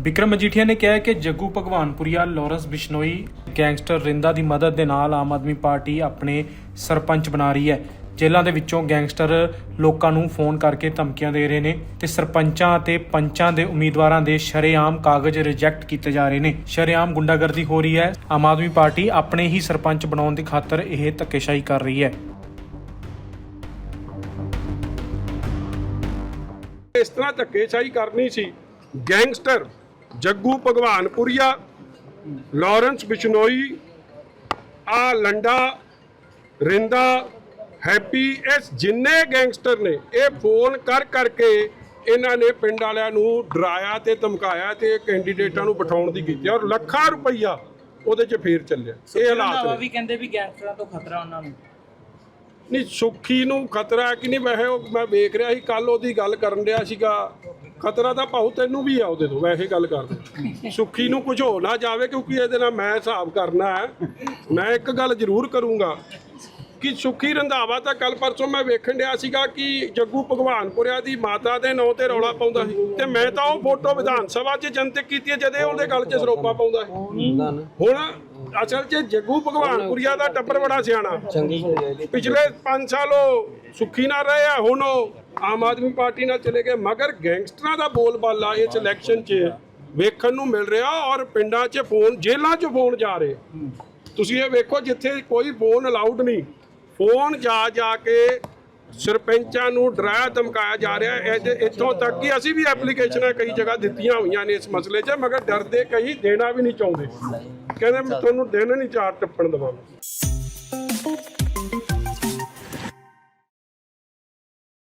ਵਿਕਰਮ ਮਜੀਠੀਆ ਨੇ ਕਿਹਾ ਕਿ ਜੱਗੂ ਭਗਵਾਨਪੁਰੀਆ, ਲਾਰੈਂਸ ਬਿਸ਼ਨੋਈ, ਗੈਂਗਸਟਰ ਰਿੰਦਾ ਦੀ ਮਦਦ ਦੇ ਨਾਲ ਆਮ ਆਦਮੀ ਪਾਰਟੀ ਆਪਣੇ ਸਰਪੰਚ ਬਣਾ ਰਹੀ ਹੈ। ਜੇਲ੍ਹਾਂ ਦੇ ਵਿੱਚੋਂ ਗੈਂਗਸਟਰ ਲੋਕਾਂ ਨੂੰ ਫੋਨ ਕਰਕੇ ਧਮਕੀਆਂ ਦੇ ਰਹੇ ਨੇ ਤੇ ਸਰਪੰਚਾਂ ਅਤੇ ਪੰਚਾਂ ਦੇ ਉਮੀਦਵਾਰਾਂ ਦੇ ਸ਼ਰੇਆਮ ਕਾਗਜ਼ ਰਿਜੈਕਟ ਕੀਤੇ ਜਾ ਰਹੇ ਨੇ। ਸ਼ਰੇਆਮ ਗੁੰਡਾਗਰਦੀ ਹੋ ਰਹੀ ਹੈ। ਆਮ ਆਦਮੀ ਪਾਰਟੀ ਆਪਣੇ ਹੀ ਸਰਪੰਚ ਬਣਾਉਣ ਦੀ ਖਾਤਰ ਇਹ ਧੱਕੇਸ਼ਾਹੀ ਕਰ ਰਹੀ ਹੈ। ਇਸ ਤਰ੍ਹਾਂ ਧੱਕੇਸ਼ਾਹੀ ਕਰਨੀ ਸੀ, ਗੈਂਗਸਟਰ ਜੱਗੂ ਭਗਵਾਨਪੁਰੀਆ ਲਾਰੈਂਸ ਬਿਸ਼ਨੋਈ ਆ ਲੰਡਾ ਰਿੰਦਾ ਹੈਪੀ ਇਸ ਜਿੰਨੇ ਗੈਂਗਸਟਰ ਨੇ ਇਹ ਫੋਨ ਕਰ ਕਰਕੇ ਇਹਨਾਂ ਨੇ ਪਿੰਡ ਵਾਲਿਆਂ ਨੂੰ ਡਰਾਇਆ ਤੇ ਧਮਕਾਇਆ ਤੇ ਕੈਂਡੀਡੇਟਾਂ ਨੂੰ ਬਿਠਾਉਣ ਦੀ ਕੀਤੀ ਔਰ ਲੱਖਾਂ ਰੁਪਈਆ ਉਹਦੇ 'ਚ ਫੇਰ ਚੱਲਿਆ। ਇਹ ਹਾਲਾਤ ਨੇ। ਵੀ ਕਹਿੰਦੇ ਵੀ ਗੈਂਗਸਟਰਾਂ ਤੋਂ ਖਤਰਾ ਉਹਨਾਂ ਨੂੰ। ਨਹੀਂ ਸੁੱਖੀ ਨੂੰ ਖਤਰਾ ਹੈ ਕਿ ਨਹੀਂ? ਵੈਸੇ ਉਹ ਮੈਂ ਵੇਖ ਰਿਹਾ ਸੀ ਕੱਲ ਉਹਦੀ ਗੱਲ ਕਰਨ ਰਿਹਾ ਸੀਗਾ। ਖਤਰਾ ਤਾਂ ਭਾਉ ਤੈਨੂੰ ਵੀ ਆ ਉਹਦੇ ਤੋਂ ਵੈਸੇ ਗੱਲ ਕਰਦੇ ਸੁੱਖੀ ਨੂੰ ਕੁਝ ਹੋ ਨਾ ਜਾਵੇ ਕਿਉਂਕਿ ਇਹਦੇ ਨਾਲ ਮੈਂ ਹਿਸਾਬ ਕਰਨਾ ਹੈ। ਮੈਂ ਇੱਕ ਗੱਲ ਜ਼ਰੂਰ ਕਰੂੰਗਾ ਕਿ ਸੁੱਖੀ ਰੰਧਾਵਾ ਤਾਂ ਕੱਲ ਪਰਸੋਂ ਮੈਂ ਵੇਖਣ ਡਿਆ ਸੀਗਾ ਕਿ ਜੱਗੂ ਭਗਵਾਨਪੁਰਿਆ ਦੀ ਮਾਤਾ ਦੇ ਨਾਂ ਤੇ ਰੌਲਾ ਪਾਉਂਦਾ ਸੀ। ਤੇ ਮੈਂ ਤਾਂ ਉਹ ਫੋਟੋ ਵਿਧਾਨ ਸਭਾ 'ਚ ਜਨਤਕ ਕੀਤੀ ਜਦੇ ਉਹਦੇ ਗੱਲ 'ਚ ਸਰੋਪਾ ਪਾਉਂਦਾ ਸੀ। ਹੁਣ ਅਸਲ 'ਚ ਜੱਗੂ ਭਗਵਾਨਪੁਰੀਆ ਦਾ ਟੱਬਰ ਬੜਾ ਸਿਆਣਾ। ਪਿਛਲੇ 5 ਸਾਲ ਉਹ ਸੁੱਖੀ ਨਾਲ ਰਹੇ ਆ ਹੁਣ ਉਹ ਆਮ ਆਦਮੀ ਪਾਰਟੀ ਨਾਲ ਚਲੇ ਗਏ ਮਗਰ ਗੈਂਗਸਟਰਾਂ ਦਾ ਬੋਲਬਾਲਾ ਇਸ ਇਲੈਕਸ਼ਨ 'ਚ ਵੇਖਣ ਨੂੰ ਮਿਲ ਰਿਹਾ ਔਰ ਪਿੰਡਾਂ 'ਚ ਫੋਨ ਜੇਲ੍ਹਾਂ 'ਚ ਫੋਨ ਜਾ ਰਹੇ। ਤੁਸੀਂ ਇਹ ਵੇਖੋ ਜਿੱਥੇ ਕੋਈ ਫੋਨ ਅਲਾਉਡ ਨਹੀਂ। ਫੋਨ ਜਾ ਜਾ ਕੇ ਸਰਪੰਚਾਂ ਨੂੰ ਡਰਾਇਆ ਧਮਕਾਇਆ ਜਾ ਰਿਹਾ ਹੈ। ਇੱਥੋਂ ਤੱਕ ਕਿ ਅਸੀਂ ਵੀ ਐਪਲੀਕੇਸ਼ਨਾਂ ਕਈ ਜਗ੍ਹਾ ਦਿੱਤੀਆਂ ਹੋਈਆਂ ਨੇ ਇਸ ਮਸਲੇ 'ਚ ਮਗਰ ਡਰਦੇ ਕਈ ਦੇਣਾ ਵੀ ਨਹੀਂ ਚਾਹੁੰਦੇ। ਕਹਿੰਦੇ ਤੁਹਾਨੂੰ ਦਿਨ ਨਹੀਂ ਚਾਰ ਟੱਪਣ ਦੇਵਾਂਗਾ।